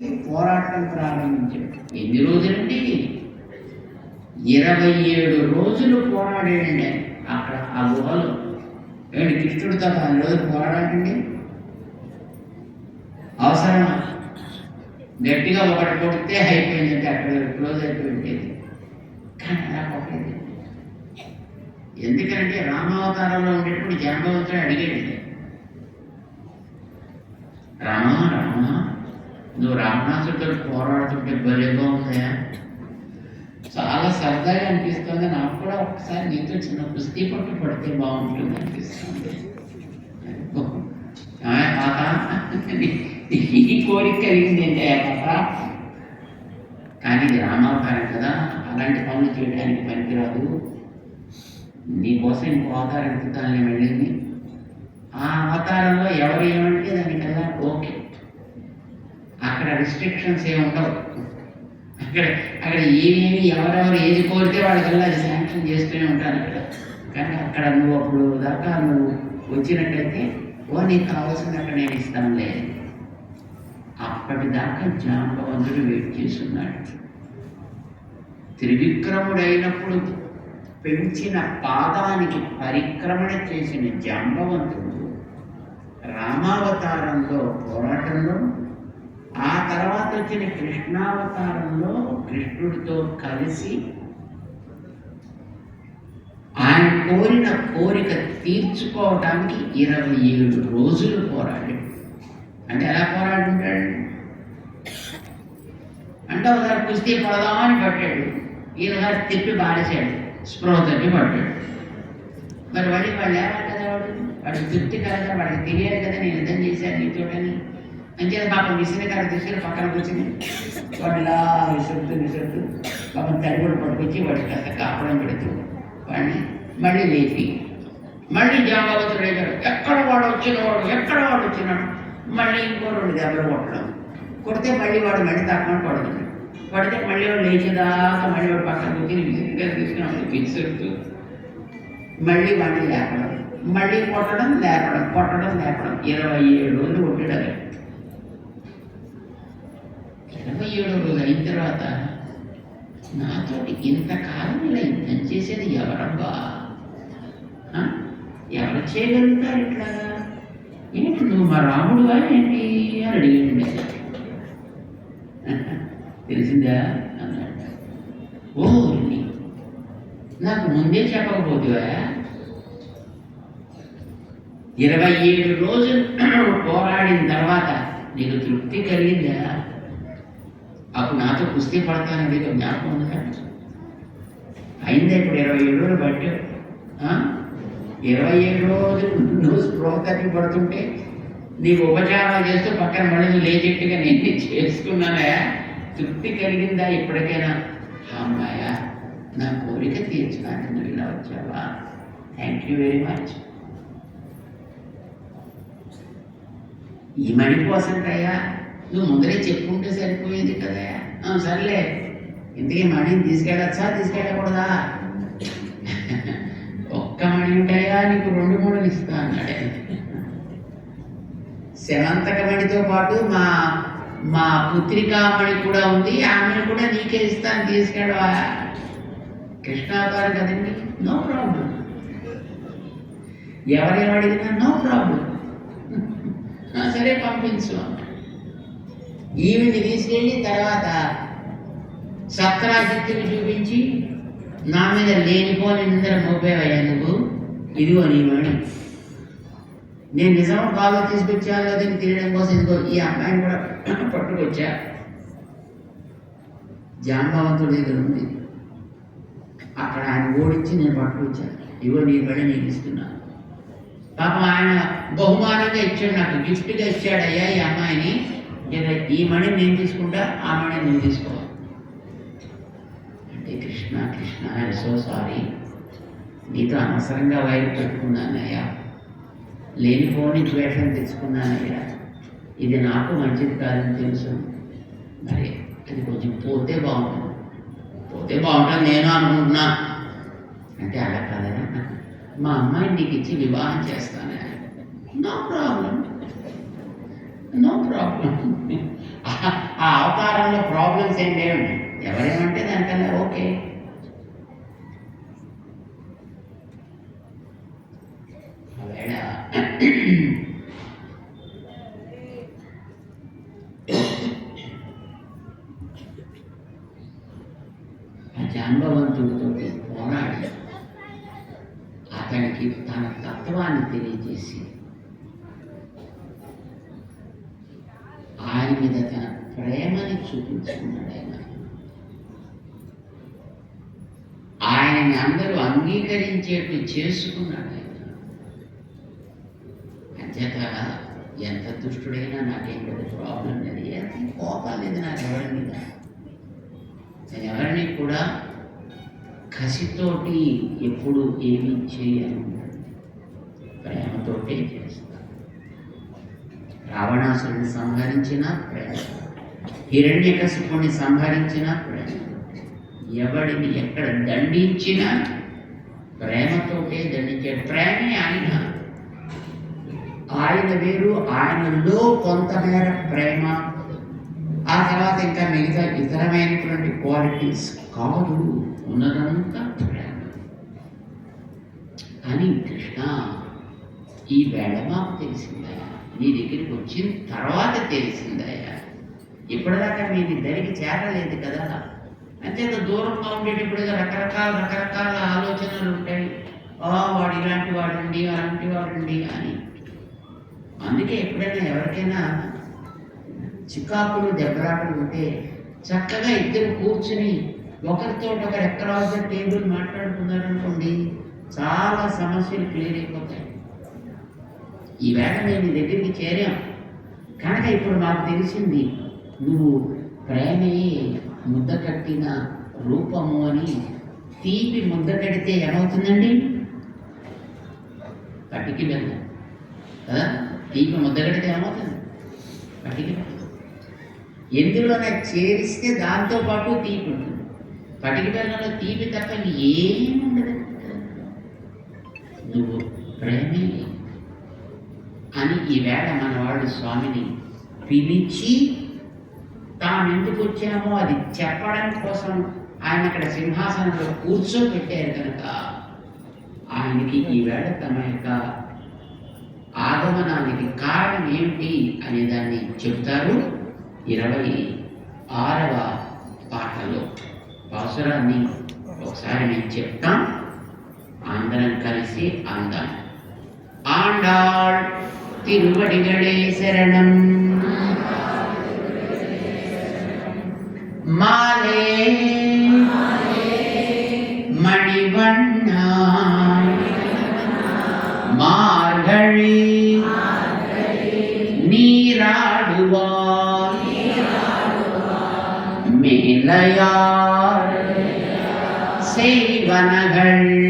పోరాటం ప్రారంభించాడు ఎన్ని రోజులండి? ఇరవై ఏడు రోజులు పోరాడాడండి అక్కడ ఆ గుహలో. ఏంటి తప్ప అన్ని రోజులు పోరాడండి అవసరమా? గట్టిగా ఒకటి కొడితే అయిపోయిందంటే అక్కడ క్లోజ్ అయిపోయింది కానీ అలా కొట్టలేదు. ఎందుకంటే రామావతారంలో ఉండేటప్పుడు జన్మవతారం అడిగాడు రామా రామా నువ్వు రావణాసుడితో పోరాడుతుంటే భలేగా ఉందా చాలా సరదాగా అనిపిస్తుంది నాకు కూడా ఒకసారి నీతో చిన్న కుస్తీ పట్టు పడితే బాగుంటుంది అనిపిస్తుంది ఈ కోరిక కలిగింది అంటే తాత కానీ ఇది రామావతారం కదా అలాంటి పనులు చేయడానికి పనికిరాదు నీకోసం ఇంకో అవతారం ఎత్తుతానని వెళ్ళింది ఆ అవతారంలో ఎవరు ఏమంటే దానికల్లా ఓకే అక్కడ రిస్ట్రిక్షన్స్ ఏమి ఉండవు. అక్కడ అక్కడ ఏమేమి ఎవరెవరు ఏది కోరితే వాళ్ళకల్లా అది శాంక్షన్ చేస్తూనే ఉంటారు అక్కడ కానీ అక్కడ నువ్వు అప్పుడు దాకా నువ్వు వచ్చినట్టయితే ఓ నీకు కావాల్సింది అక్కడ నేను ఇస్తానులే అప్పటిదాకా జాంబవంతుడు వెయిట్ చేస్తున్నాడు. త్రివిక్రముడైనప్పుడు పెంచిన పాదానికి పరిక్రమణ చేసిన జాంబవంతుడు రామావతారంలో పోరాటంలో ఆ తర్వాత వచ్చిన కృష్ణావతారంలో కృష్ణుడితో కలిసి ఆయన కోరిన కోరిక తీర్చుకోవటానికి ఇరవై ఏడు రోజులు పోరాడాడు అంటే ఎలా పోరాడుంటాడు అంటే ఒకసారి కుస్తీ పడదామని పట్టాడు. ఈయనగారు తిప్పి బాడేశాడు స్పృహ తప్పి పడ్డాడు. మరి వాడి వాళ్ళు ఏమన్నారు కదా వాడు? వాడికి తృప్తి కదా వాడికి తెలియాలి కదా? నేను యుద్ధం చేశాను నీతోటని. అంచేత పాపం విసిన కాడ తీసుకుని పక్కన కూర్చుని వాడు ఇలా విసురుతూ విసురుతూ పాపం తడి కూడా పట్టుకొచ్చి వాడికి కాస్త కాపడం పెడుతూ వాడిని మళ్ళీ లేపి మళ్ళీ జాంబావతుడు అయ్యాడు ఎక్కడ వాడు వచ్చినవాడు ఎక్కడ వాడు వచ్చినాడు మళ్ళీ ఇంకో రెండు దెబ్బలు కొట్టడం కొడితే మళ్ళీ వాడు మళ్ళీ తాకమని పడుతుంది పడితే మళ్ళీ వాడు లేచేదాకా మళ్ళీ వాడు పక్కన కూర్చొని విసిరిగా తీసుకుని వాడిని విసురుతూ మళ్ళీ వాడిని లేపడం మళ్ళీ కొట్టడం లేపడం కొట్టడం లేపడం ఇరవై ఏడు రోజులు కొట్టాడు ఇరవై ఏడో రోజు అయిన తర్వాత నాతోటి ఇంతకాలం ఇలా యుద్ధం చేసేది ఎవరబ్బా? ఎవరు చేయగలుగుతారు ఇట్లా? ఏంటి నువ్వు మా రాముడువా ఏంటి అని అడిగాడు తెలిసిందా? అన్నాడు. ఓ నాకు ముందే చెప్పకపోతువా? ఇరవై ఏడు రోజులు పోరాడిన తర్వాత నీకు తృప్తి కలిగిందా? అప్పుడు నాతో కుస్తీ పడతానని నీకు జ్ఞాపకం ఉందా? అయిందా ఇప్పుడు ఇరవై ఏడు రోజులు బట్టి? ఇరవై ఏడు రోజులు నువ్వు స్పృహ తప్పి పడుతుంటే నీకు ఉపచారాలు చేస్తూ పక్కన మళ్ళీ నువ్వు లేచెట్టుగా నేను చేసుకున్నానా? తృప్తి కలిగిందా ఇప్పటికైనా? అమ్మాయ నా కోరిక తీర్చడానికి నువ్వు ఇలా వచ్చావా? థ్యాంక్ యూ వెరీ మచ్ ఈ మణి కోసంటయ్యా నువ్వు ముందరే చెప్పుకుంటే సరిపోయేది కదా. ఆ, సర్లే. ఇంతకీ మణిని తీసుకెళ్ళచ్చా? తీసుకెళ్ళకూడదా? ఒక్క మణి ఉంటాయా నీకు రెండు మూడు ఇస్తా అన్నాడు. శవంతక మణితో పాటు మా మా పుత్రికామణి కూడా ఉంది. ఆమెను కూడా నీకే ఇస్తాను తీసుకెళ్ళవా? కృష్ణావతారం కదండి. No problem. ఎవరేం నో ప్రాబ్లం. సరే పంపించు అన్నాడు. ఈవిని తీసుకెళ్ళి తర్వాత సత్రాశక్తిని చూపించి నా మీద లేనిపోని నిందర మోపేవయ్యా నువ్వు? ఇదిగో నీ మణి నేను నిజం బాగా తీసుకొచ్చా లేదని తినడం కోసం ఇదిగో ఈ అమ్మాయిని కూడా పట్టుకొచ్చా? జాంబావంతుడి దగ్గర ఉంది. అక్కడ ఆయన ఓడించి నేను పట్టుకొచ్చా? ఇగో నీ బడి నేను ఇస్తున్నాను పాపం ఆయన బహుమానంగా ఇచ్చాడు నాకు గిఫ్ట్గా ఇచ్చాడు అయ్యా ఈ అమ్మాయిని. ఇక ఈ మణి నేను తీసుకుంటా ఆ మణి నేను తీసుకోవాలి అంటే Krishna Krishna I so sorry. నీతో అనవసరంగా వైపు పెట్టుకున్నానయ్యా లేనిపోని ద్వేషం తెచ్చుకున్నానయ్యా ఇది నాకు మంచిది కాదని తెలుసు. మరి అది కొంచెం పోతే బాగుంటుంది. పోతే బాగుంటుంది నేను అనుకుంటున్నా. అంటే అలా కాదరా మా అమ్మాయిని నీకు ఇచ్చి వివాహం చేస్తానే నో ప్రాబ్లం నో ప్రాబ్లం అవతారంలో ప్రాబ్లమ్స్ ఏం లేవండి ఎవరేమంటే దానికన్నా ఓకే. ఒకవేళ ఆ పోరాడి అతనికి తన తత్వాన్ని తెలియజేసి ఆయన మీద తన చూపించుకున్నాడు ఆయన ఆయనని అందరూ అంగీకరించేట్టు చేసుకున్నాడు ఆయన. అంచేత ఎంత దుష్టుడైనా నాకేం పెద్ద ప్రాబ్లం లేదు. ఎంత కోపం లేదు నాకు ఎవరి మీద. నేను ఎవరిని కూడా కసితోటి ఎప్పుడు ఏమి చేయను. ప్రేమతోటే చేస్తాను. రావణాసురుని సంహరించిన ప్రేమ. హిరణ్యకశిపుణ్ణి సంహరించినా ప్రేమ ఎవడిని ఎక్కడ దండించినా ప్రేమతోటే దండించాడు ప్రేమే ఆయన. ఆయన వేరు ఆయనలో కొంతమేర ప్రేమ ఆ తర్వాత ఇంకా మిగతా ఇతరమైనటువంటి క్వాలిటీస్ కాదు ఉన్నదంతా ప్రేమ. అని కృష్ణ ఈ వేళ మాకు తెలిసిందయ్యా. నీ దగ్గరికి వచ్చిన తర్వాత తెలిసిందయ్యా. ఇప్పటిదాకా మీ దగ్గరికి చేరలేదు కదా? అంతేత దూరంగా ఉండేటప్పుడు రకరకాల రకరకాల ఆలోచనలు ఉంటాయి. ఆ వాడు ఇలాంటి వాడండి అలాంటి వాడండి అని. అందుకే ఎప్పుడైనా ఎవరికైనా చికాకులు దెబ్బలాటలు ఉంటే చక్కగా ఇద్దరు కూర్చుని ఒకరితో ఒకరు ఎక్కడ టేబుల్ మాట్లాడుకున్నారనుకోండి చాలా సమస్యలు క్లియర్ అయిపోతాయి. ఈవేళ మేము దగ్గరికి చేరాం. కనుక ఇప్పుడు మాకు తెలిసింది నువ్వు ప్రేమే ముద్ద కట్టిన రూపము అని తీపి ముద్ద కడితే ఏమవుతుందండి? పట్టికి బెల్లం. కదా తీపి ముద్ద కడితే ఏమవుతుంది? పట్టికి ఎందులో ఎందులోనే చేరిస్తే దాంతో పాటు తీపి ఉంటుంది. పటికి బెల్లంలో తీపి తప్ప ఏముండదు ఉండదు. నువ్వు ప్రేమే అని ఈవేళ మన వాళ్ళు స్వామిని పిలిచి తాను ఎందుకు వచ్చామో అది చెప్పడం కోసం ఆయన అక్కడ సింహాసనంలో కూర్చోబెట్టారు కనుక ఆయనకి ఈవేళ తమ యొక్క ఆగమనానికి కారణం ఏమిటి అనే దాన్ని చెప్తారు ఇరవై ఆరవ పాటలో. అవసరాన్ని ఒకసారి నేను చెప్తాం. అందరం కలిసి అందాం. ఆండాళ్ తిరువడిగడే శరణం. மார்கழி. நீராடுவார். மேலையார் செய்வனகள்.